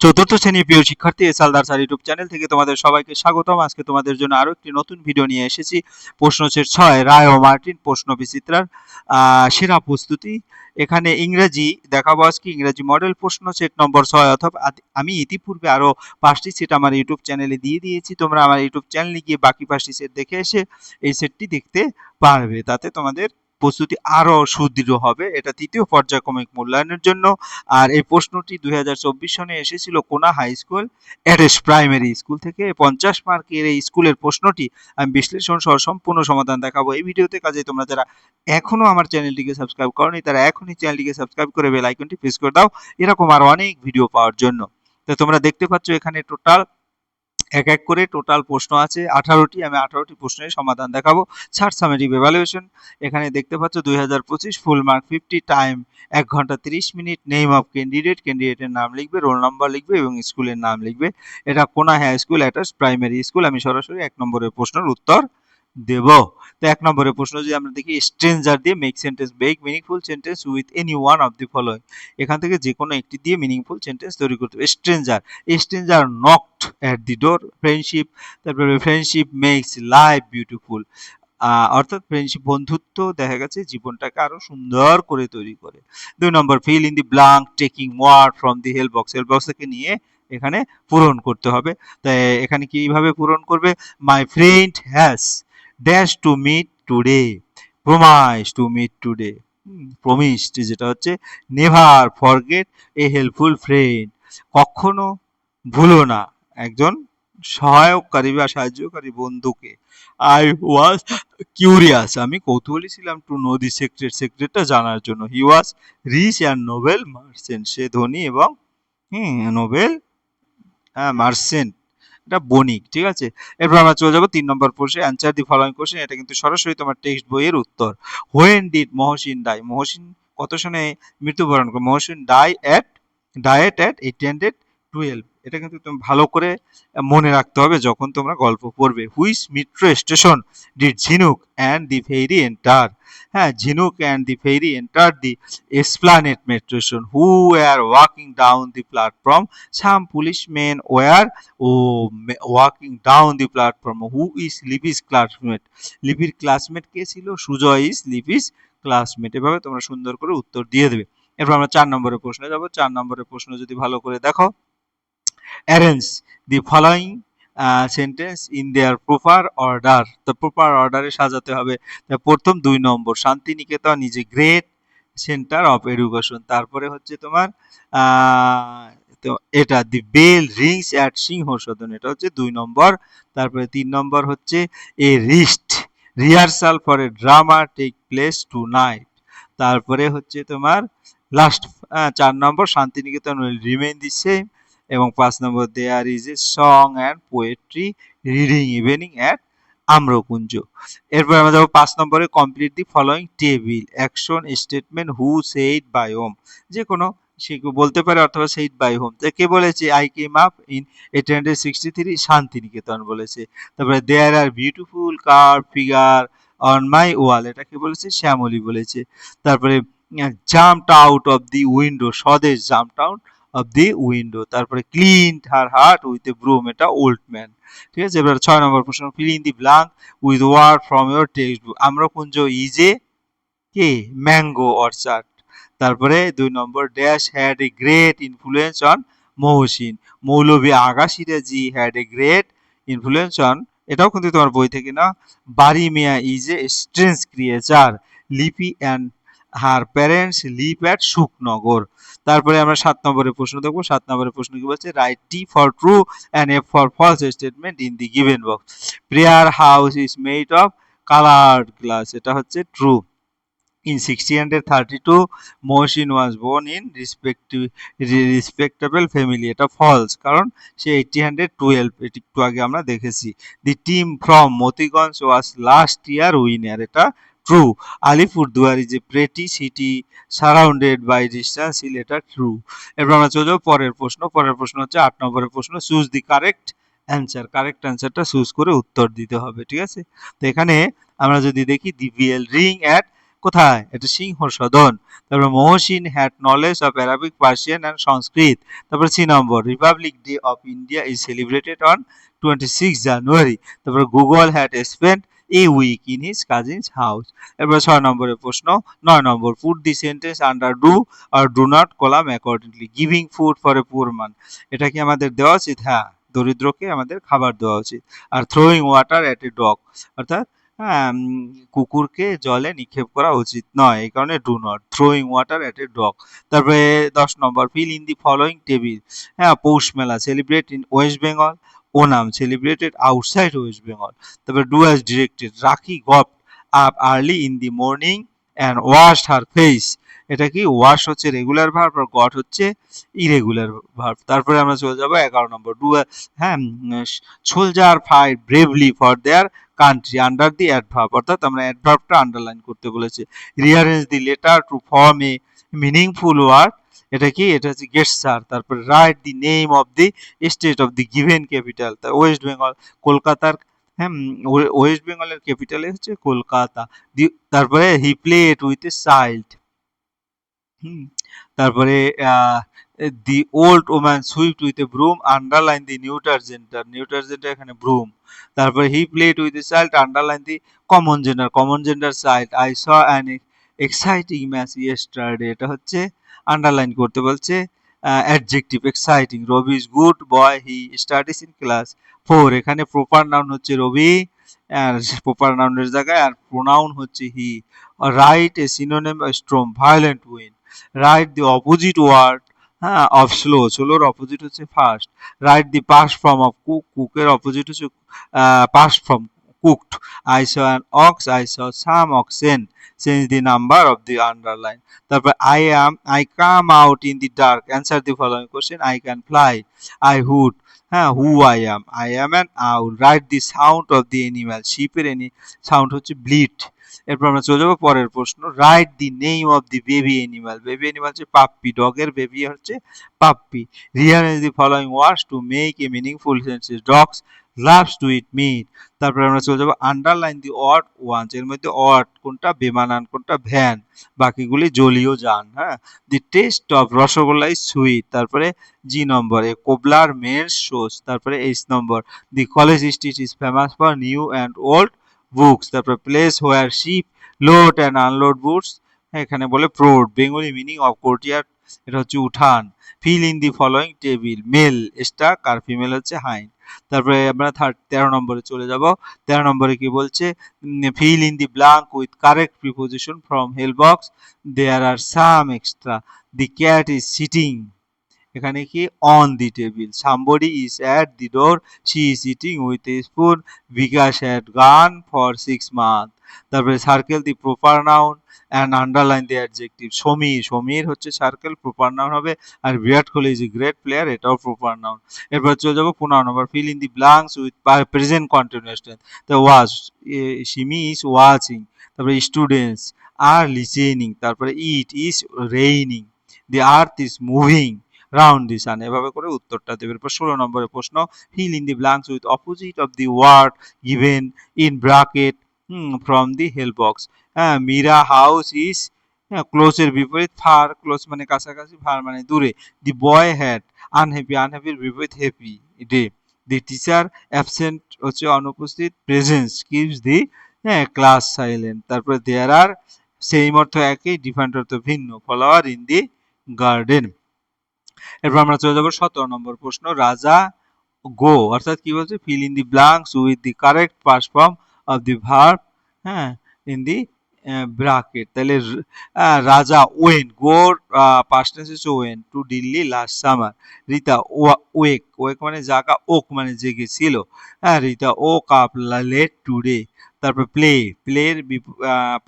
চতুর্থ শ্রেণির প্রিয় শিক্ষার্থী এস আলদার ইউটিউব চ্যানেল থেকে তোমাদের সবাইকে স্বাগতম। আজকে তোমাদের জন্য আরও একটি নতুন ভিডিও নিয়ে এসেছি। প্রশ্ন হচ্ছে ছয়, রায় ও মার্টিন প্রশ্ন বিচিত্রার সেরা প্রস্তুতি। এখানে ইংরেজি দেখাবো আজকে, ইংরেজি মডেল প্রশ্ন সেট নম্বর ছয় অথবা আমি ইতিপূর্বে আরও পাঁচটি সেট আমার ইউটিউব চ্যানেলে দিয়ে দিয়েছি। তোমরা আমার ইউটিউব চ্যানেলে গিয়ে বাকি পাঁচটি সেট দেখে এসে এই সেটটি দেখতে পারবে, তাতে তোমাদের প্রস্তুতি আরও সুদৃঢ় হবে। এটা তৃতীয় পর্যায়ক্রমিক মূল্যায়নের জন্য। আর এই প্রশ্নটি দুই সনে এসেছিল কোনা হাই স্কুল এডেস প্রাইমারি স্কুল থেকে। পঞ্চাশ মার্কের এই স্কুলের প্রশ্নটি আমি বিশ্লেষণ সহ সম্পূর্ণ সমাধান দেখাবো। এই ভিডিওতে কাজে তোমরা যারা এখনও আমার চ্যানেলটিকে সাবস্ক্রাইব করনি, তারা এখনই চ্যানেলটিকে সাবস্ক্রাইব করে বেল আইকনটি প্রেস করে দাও। এরকম আরও অনেক ভিডিও পাওয়ার জন্য। তো তোমরা দেখতে পাচ্ছ এখানে টোটাল এক এক করে টোটাল প্রশ্ন আছে। আঠারোটি, আমি আঠারোটি প্রশ্নের সমাধান দেখাবো। ছাড় সামেটিভ এভালুয়েশন এখানে দেখতে পাচ্ছ দুই হাজার পঁচিশ ফুল মার্ক ফিফটি টাইম এক ঘণ্টা তিরিশ মিনিট নেম অফ ক্যান্ডিডেট ক্যান্ডিডেটের নাম লিখবে রোল নাম্বার লিখবে এবং স্কুলের নাম লিখবে। এটা কোনা হাই স্কুল অ্যাটাস প্রাইমারি স্কুল আমি সরাসরি এক নম্বরের প্রশ্নের উত্তর দেব। তো এক নম্বরের প্রশ্ন যদি আমরা দেখি স্ট্রেঞ্জার দিয়ে make sentence make meaningful sentence with any one of the following এখান থেকে যে কোনো একটি দিয়ে মিনিংফুল সেন্টেন্স তৈরি করতে হবে। Stranger stranger knocked at the door friendship তারপরে ফ্রেন্ডশিপ মেক্স লাইফ বিউটিফুল অর্থাৎ ফ্রেন্ডশিপ বন্ধুত্ব দেখা গেছে জীবনটাকে আরও সুন্দর করে তৈরি করে। দুই নম্বর fill in the blank taking word from the help box help box থেকে নিয়ে এখানে পূরণ করতে হবে। তাই এখানে কীভাবে পূরণ করবে? My friend has dash to meet today promise to meet today promised যেটা হচ্ছে never forget a helpful friend কখনো ভুলো না একজন সহায়ককারী বা সাহায্যকারী বন্ধুকে। আই ওয়াজ কিউরিয়াস আমি কৌতূহলী ছিলাম টু নো দি সেক্রেট সেক্রেটটা জানার জন্য। He was rich and noble merchant সে ধনী এবং, হুম নোবেল হ্যাঁ মার্চেন্ট এটা বণিক, ঠিক আছে? এরপর আমরা চলে যাব তিন নম্বর প্রশ্নে। অ্যান্সার দি ফলোয়িং কোশ্চেন এটা কিন্তু সরাসরি তোমার টেক্সট বইয়ের উত্তর। When did Mohsin die Mohsin কত সনে মৃত্যুবরণ করে? Mohsin die at diet at eight hundred twelve এটা কিন্তু তুমি ভালো করে মনে রাখতে হবে যখন তোমরা গল্প পড়বে। Which metro station did Jhinuk and the ferry enter হ্যাঁ Jhinuk and the ferry enter the Esplanade metro station who are walking down the platform some policeman were O walking down the platform who is Lipi's classmate লিপির classmate কে ছিল? Sujoy is Lipi's classmate এভাবে তোমরা সুন্দর করে উত্তর দিয়ে দেবে। এরপর আমরা চার নম্বরের প্রশ্নে যাব। চার নম্বরের প্রশ্ন যদি ভালো করে দেখো। Arrange the following sentence in their proper order তো প্রপার অর্ডারে সাজাতে হবে প্রথম দুই নম্বর, Santiniketan is a great centre of education তারপরে হচ্ছে তোমার তো এটা the bell rings at Singha Sadan এটা হচ্ছে দুই নম্বর। তারপরে তিন নম্বর হচ্ছে a rest rehearsal for a drama take place tonight তারপরে হচ্ছে তোমার লাস্ট চার নম্বর, Santiniketan will remain the same এবং পাঁচ নম্বর there is a song and poetry reading evening at Amrakunja এরপর আমরা যাব পাঁচ নম্বরে complete the following table action statement who said by whom যে কোনো সে বলতে পারে অথবা সেইড বাই হোম তো কে বলেছে? I came up in eight hundred sixty three Shantiniketan বলেছে। তারপরে there are beautiful car figure on my wall এটা কে বলেছে? শ্যামলি বলেছে। তারপরে jumped out of the window Swadesh jumped out of the window তারপরে clean her heart with a broom এটা old man ঠিক আছে? এবার ছয় নম্বর প্রশ্ন fill in the blank with word from your text book Amrakunja is a K? Mango orchard তারপরে দুই নম্বর dash had a great influence on Mohsin, Maulvi Aga Siraji had a great influence on এটাও কিন্তু তোমার বই থেকে না Bari Mia is a strange creature Lipi and her parents live at Sukhnagar তারপরে আমরা সাত নম্বরের প্রশ্ন দেখব। সাত নম্বরের প্রশ্ন কি বলছে? Write T for true and F for false statement in the given box prayer house is made of coloured glass এটা হচ্ছে true in sixty hundred thirty two Mohsin was born in respective respectable family এটা false কারণ সে eighty hundred twelve এটি একটু আগে আমরা দেখেছি। The team from Motiganj was last year winner এটা true Alipurduar a pretty city surrounded by distance hill এটা ট্রু এরপর আমরা চলে যাব পরের প্রশ্ন। পরের প্রশ্ন হচ্ছে আট নম্বরের প্রশ্ন। Choose the correct answer correct অ্যান্সারটা চুজ করে উত্তর দিতে হবে, ঠিক আছে? তো এখানে আমরা যদি দেখি দি বিএল রিং অ্যাট কোথায়? এটা সিংহ সদন তারপর Mohsin had knowledge of Arabic Persian and Sanskrit তারপর C number republic day of India is celebrated on twenty six January তারপর Gogol had spend a week in his cousin's house এরপর ছয় নম্বরের প্রশ্ন, নয় নম্বর put the sentence under do or do not column accordingly giving food for a poor man এটা কি আমাদের দেওয়া উচিত? হ্যাঁ দরিদ্রকে আমাদের খাবার দেওয়া উচিত। আর throwing water at a dog অর্থাৎ হ্যাঁ কুকুরকে জলে নিক্ষেপ করা উচিত নয়, এই কারণে do not throwing water at a dog তারপরে দশ নম্বর fill in the following table হ্যাঁ Poush Mela celebrate in West Bengal Onam celebrated outside West Bengal তারপরে do as directed Rakhi got up early in the morning and washed her face এটা কি? Wash হচ্ছে regular verb আর got হচ্ছে irregular verb তারপরে আমরা চলে যাব এগারো নম্বর ডু হ্যাঁ soldier fight bravely for their country under the adverb অর্থাৎ আমরা অ্যাডভার্বটা আন্ডারলাইন করতে বলেছি। Rearrange the letter to form a meaningful word এটা কি? এটা হচ্ছে গেটসার তারপরে write the name of the state of the given capital তা ওয়েস্ট বেঙ্গল কলকাতার হ্যাঁ ওয়েস্ট বেঙ্গলের ক্যাপিটালে হচ্ছে কলকাতা। দি- তারপরে he played with a child hmm, তারপরে the old woman swift with a broom underline the neuter gender neuter gender এখানে broom তারপরে he played with a child underline the common gender common gender child I saw an exciting match yesterday এটা হচ্ছে underline করতে বলছে adjective exciting Robi is good boy he studies in class four এখানে proper noun হচ্ছে রবি, আর proper নাউনের জায়গায়, আর প্রোনাউন হচ্ছে he write a synonym storm violent win write the opposite word হ্যাঁ অফ স্লো স্লোর অপোজিট হচ্ছে fast right the past form of cook কুকের অপোজিট হচ্ছে past form cooked I saw an ox I saw some oxen change the number of the underline তারপর I am I come out in the dark answer the following question I can fly I hoot হ্যাঁ who I am I am an owl write the sound of the animal শিপের any sound হচ্ছে bleat এরপর আমরা চলে যাব পরের প্রশ্ন। Write the name of the baby animal baby animal হচ্ছে puppy ডগের বেবি হচ্ছে puppy rearrange the following words to make a meaningful sentences dogs loves to eat meat তারপরে আমরা চলে যাব আন্ডারলাইন দি অড ওয়ান্স এর মধ্যে অড কোনটা বেমানান, কোনটা ভ্যান, বাকিগুলি জলীয় যান হ্যাঁ? The taste of rasgulla is sweet তারপরে G number a cobbler mends shoes তারপরে H number the college street is famous for new and old books তারপরে place where ship load and unload boats এখানে বলে প্রোড Bengali meaning of courtier এটা হচ্ছে উঠান। Fill in the following table male stag R female হচ্ছে hind তারপরে আমরা থার্ড তেরো নম্বরে চলে যাব। তেরো নম্বরে কি বলছে? Fill in the blank with correct preposition from help box there are some extra the cat is sitting এখানে কি on the table somebody is at the door she is eating with a spoon Bikash had gone for six month তারপরে circle the proper noun and underline the adjective Samir Samir হচ্ছে circle proper noun হবে, আর Virat Kohli is a great player এটাও proper noun এরপর চলে যাব পনেরো নম্বর fill in the blanks with present continuous tense the watch Simi is watching তারপরে students are listening তারপরে it is raining the earth is moving round the sun এভাবে করে উত্তরটা দেবে। এরপর ষোলো নম্বরের প্রশ্ন fill in the blanks with opposite of the word given in bracket from the help box হ্যাঁ মীরা হাউস ইজ ক্লোজের বিপরীত ফার ক্লোজ মানে কাছাকাছি ফার মানে দূরে। দি বয় হ্যাড আনহ্যাপি আনহ্যাপির বিপরীত happy day the teacher absent হচ্ছে অনুপস্থিত প্রেজেন্স কিপস দি হ্যাঁ ক্লাস সাইলেন্ট তারপরে দেয়ার আর সেম অর্থ একই ডিফারেন্ট অর্থ ভিন্ন। ফলোয়ার ইন দি গার্ডেন এরপর আমরা চলে যাব সতেরো নম্বর প্রশ্ন। রাজা গো, অর্থাৎ কি বলছে? Fill in the blanks with the correct past form of the verb হ্যাঁ ইন দি ব্রাকেট তাহলে রাজা ওয়েন, গোর হচ্ছে went, to Delhi last summer Rita wake wake মানে জাগা, ওক মানে জেগেছিল হ্যাঁ রিতা ও, কাপ লেট টুডে। তারপর প্লে, প্লের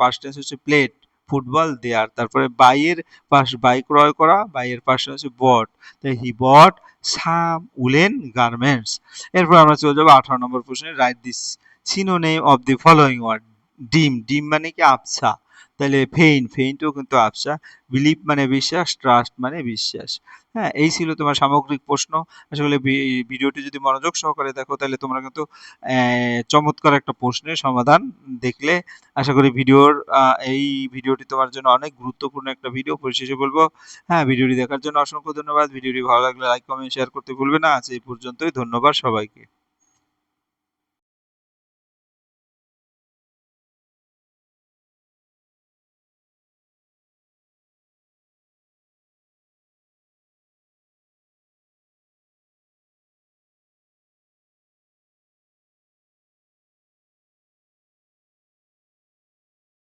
পাস্ট টেন্স হচ্ছে প্লেট। Football there. তারপরে বাইয়ের পাশ বাই ক্রয় করা, বাইয়ের পাশে হচ্ছে বট। তাই হি বট, সাম, উলেন গার্মেন্টস। এরপর আমরা চলে যাব আঠারো নম্বর প্রশ্নে। Write this synonym of the following word dim. Dim মানে কি? আবছা। তাহলে ফেইন ফেইনটাও কিন্তু আবসা বিলিভ মানে বিশ্বাস ট্রাস্ট মানে বিশ্বাস। হ্যাঁ এই ছিল তোমার সামগ্রিক প্রশ্ন। আসলে ভিডিওটি যদি মনোযোগ সহকারে দেখো, তাহলে তোমরা কিন্তু চমৎকার একটা প্রশ্নের সমাধান দেখলে। আশা করি ভিডিওর এই ভিডিওটি তোমার জন্য অনেক গুরুত্বপূর্ণ একটা ভিডিও পরিশেষে বলব হ্যাঁ ভিডিওটি দেখার জন্য অসংখ্য ধন্যবাদ। ভিডিওটি ভালো লাগলে লাইক কমেন্ট শেয়ার করতে ভুলবে না। আজ এই পর্যন্তই। ধন্যবাদ সবাইকে।